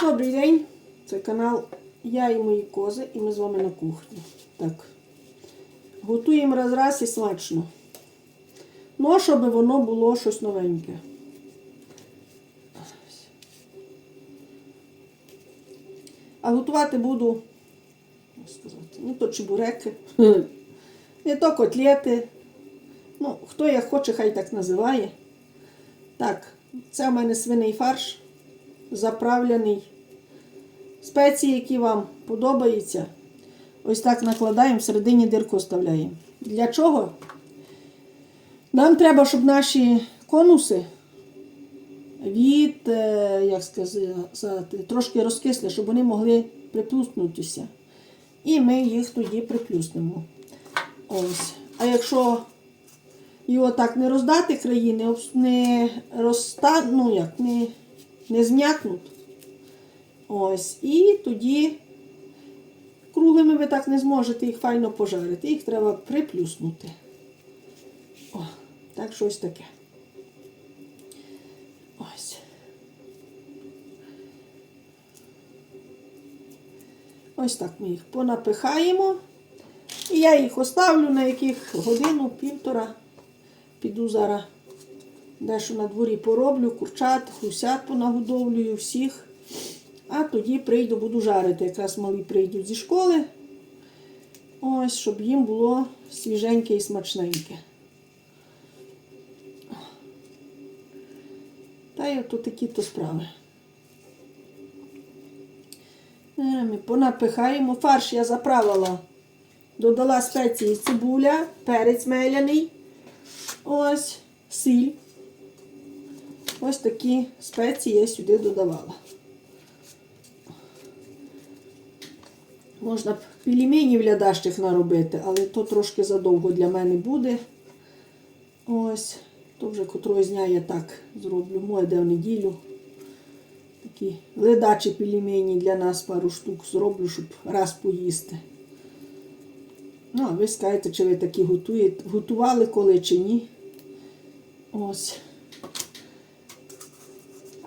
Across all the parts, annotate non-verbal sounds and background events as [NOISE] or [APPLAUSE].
Добрий день! Це канал Я і мої кози, і ми з вами на кухні. Так. Готуємо раз раз і смачно. Ну, щоб воно було щось новеньке. А готувати буду, сказати, не то чебуреки, не то котлети. Ну, хто як хоче, хай так називає. Так, це в мене свиний фарш заправлений. Спеції, які вам подобаються, ось так накладаємо, всередині дирку вставляємо. Для чого? Нам треба, щоб наші конуси від, е, як сказати, трошки розкисли, щоб вони могли приплюснутися. І ми їх тоді приплюснемо. Ось. А якщо його так не роздати краї, не, не ну як, не, не зм'якнуть. Ось. І тоді круглими ви так не зможете їх файно пожарити. Їх треба приплюснути. О, так щось таке. Ось. Ось так ми їх понапихаємо. І я їх оставлю на яких годину, півтора. Піду зараз дещо на дворі пороблю, курчат, гусят понагодовлюю всіх. А тоді прийду, буду жарити. Якраз малі прийдуть зі школи. Ось, щоб їм було свіженьке і смачненьке. Та й ото такі-то справи. Е, Ми понапихаємо. Фарш я заправила. Додала спеції цибуля, перець меляний. Ось, сіль. Ось такі спеції я сюди додавала. Можна б пельменів лядачих наробити, але то трошки задовго для мене буде. Ось, то вже котрого дня я так зроблю, моє де в неділю. Такі ледачі пельмені для нас пару штук зроблю, щоб раз поїсти. Ну, а ви скажете, чи ви такі готуєте, готували коли чи ні. Ось.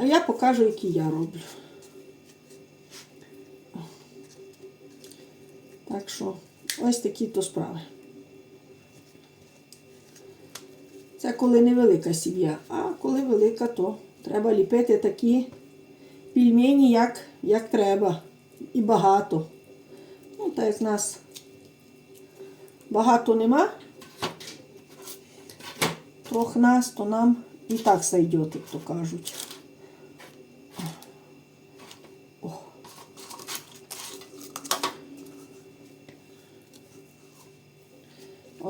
А я покажу, які я роблю. Так що, ось такі то справи. Це коли невелика сім'я, а коли велика, то треба ліпити такі пельмені, як, як треба. І багато. Ну, так як нас багато нема, трохи нас, то нам і так сойде, як то кажуть.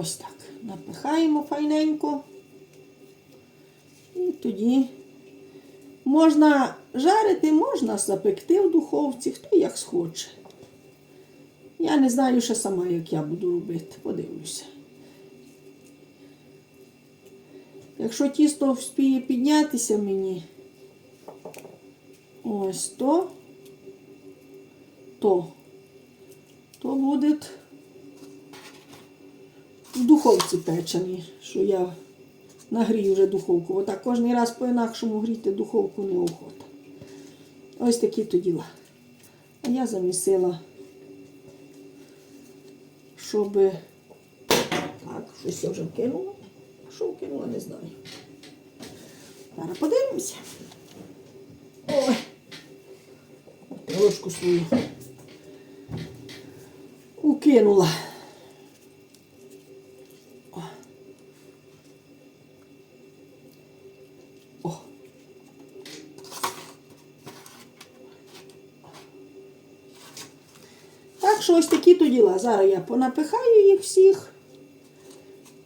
Ось так. Напихаємо файненько. І тоді можна жарити, можна запекти в духовці, хто як схоче. Я не знаю ще сама, як я буду робити. Подивлюся. Якщо тісто вспіє піднятися мені, ось то, то, то буде в духовці печені, що я нагрію вже духовку. Отак кожен раз по-інакшому гріти духовку неохота. Ось такі то діла. А я замісила, щоб. Так, щось я вже вкинула. Що вкинула, не знаю. Зараз подивимося. Ой. Ложку свою укинула. О. Так що ось такі то діла. Зараз я понапихаю їх всіх.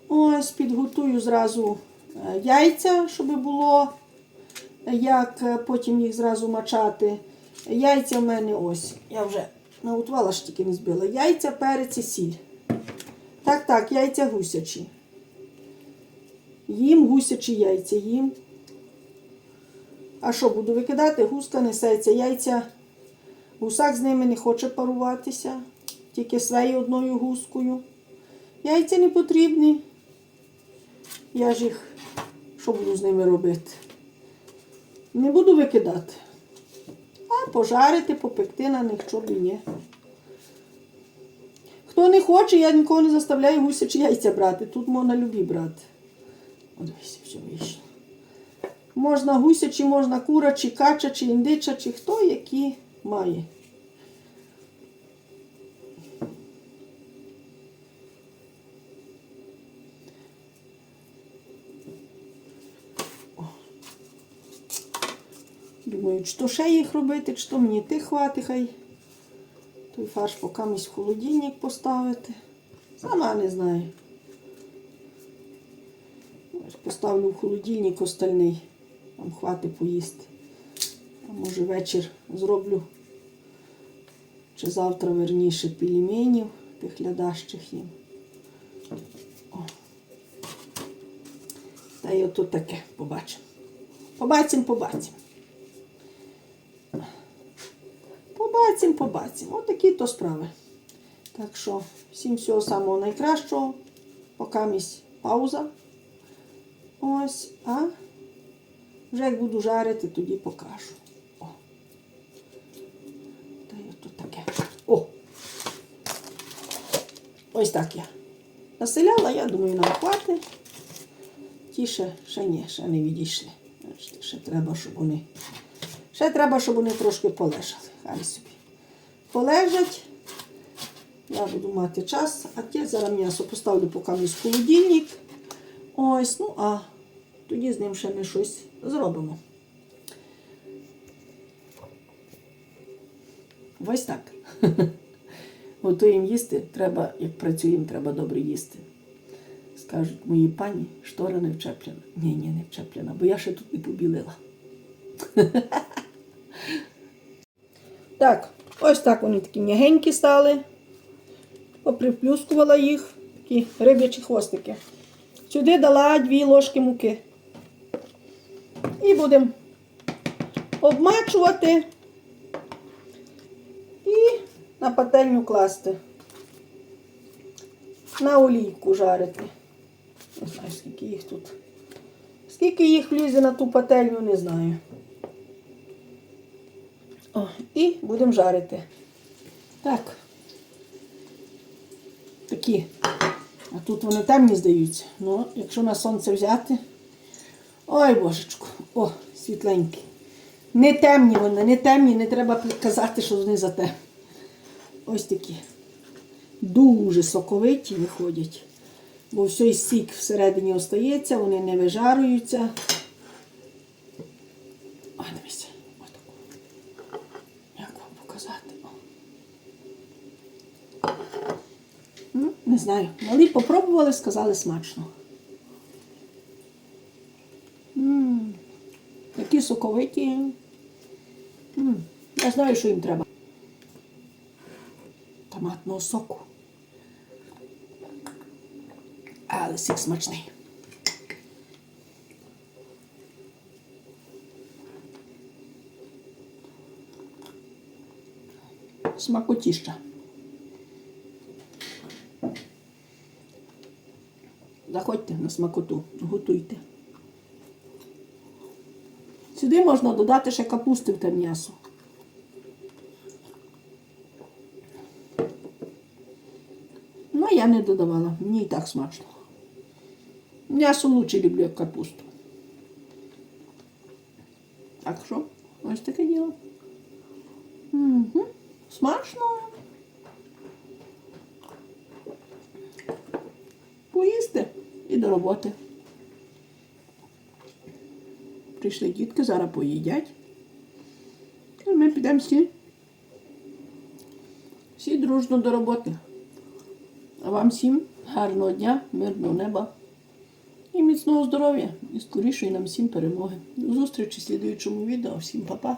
Ось, підготую зразу е, яйця, щоб було, як е, потім їх зразу мачати. Яйця в мене ось. Я вже наготувала, ж тільки не збила. Яйця, перець і сіль. Так, так, яйця гусячі. Їм гусячі яйця, їм. А що буду викидати? Гуска несеться. Яйця. Гусак з ними не хоче паруватися. Тільки своєю одною гускою. Яйця не потрібні. Я ж їх, що буду з ними робити? Не буду викидати. А пожарити, попекти на них, і ні. Хто не хоче, я нікого не заставляю гусячі яйця брати. Тут можна любі брати. О, дивись, все вийшло. Можна гусячі, можна курачі, качачі, індичачі, хто які має. Думаю, чи то ще їх робити, чи то мені тих хвати, хай той фарш покамусь в холодильник поставити. Сама не знаю. Поставлю в холодильник остальний. Там хвати поїсти. А може вечір зроблю. Чи завтра верніше пельменів тих лядащих їм. О. Та й ото таке побачимо. Побачимо, побачимо. Побачимо, побачимо. Отакі то справи. Так що, всім всього самого найкращого. Поки місь пауза. Ось, а вже як буду жарити, тоді покажу. О. Та й тут таке. О! Ось так я. Населяла, я думаю, нам хватить. Ті ще, ще ні, ще не відійшли. Ще треба, щоб вони. Ще треба, щоб вони трошки полежали. Хай собі. Полежать. Я буду мати час, а ті зараз м'ясо поставлю поки в холодильник. Ось, ну а тоді з ним ще ми щось зробимо. Ось так. [LAUGHS] Готуємо їсти, треба, як працюємо, треба добре їсти. Скажуть мої пані, штора не вчеплена. Ні, ні, не вчеплена, бо я ще тут не побілила. [LAUGHS] Так, ось так вони такі м'ягенькі стали. Поприплюскувала їх, такі риб'ячі хвостики. Сюди дала дві ложки муки. І будемо обмачувати і на пательню класти. На олійку жарити. Не знаю, скільки їх тут. Скільки їх влізе на ту пательню, не знаю. О, і будемо жарити. Так. Такі. А тут вони темні здаються. Ну, якщо на сонце взяти. Ой, божечку, о, світленькі. Не темні вони, не темні, не треба казати, що вони за те. Ось такі. Дуже соковиті виходять. Бо все сік всередині остається, вони не вижарюються. О. Ну, не знаю. Малі попробували, сказали смачно. М, Такі соковиті. Я знаю, що їм треба. Томатного соку. Але сік смачний. Смакотіща. Заходьте на смакоту, готуйте. Сюди можна додати ще капусти в те м'ясо. Ну, я не додавала, мені і так смачно. М'ясо лучше люблю, як капусту. Так що, ось таке діло. Угу. Смачно. Поїсти і до роботи. Прийшли дітки, зараз поїдять. І ми підемо всі. Всі дружно до роботи. А вам всім гарного дня, мирного неба і міцного здоров'я, і скорішої нам всім перемоги. До зустрічі в слідуючому відео. Всім па-па.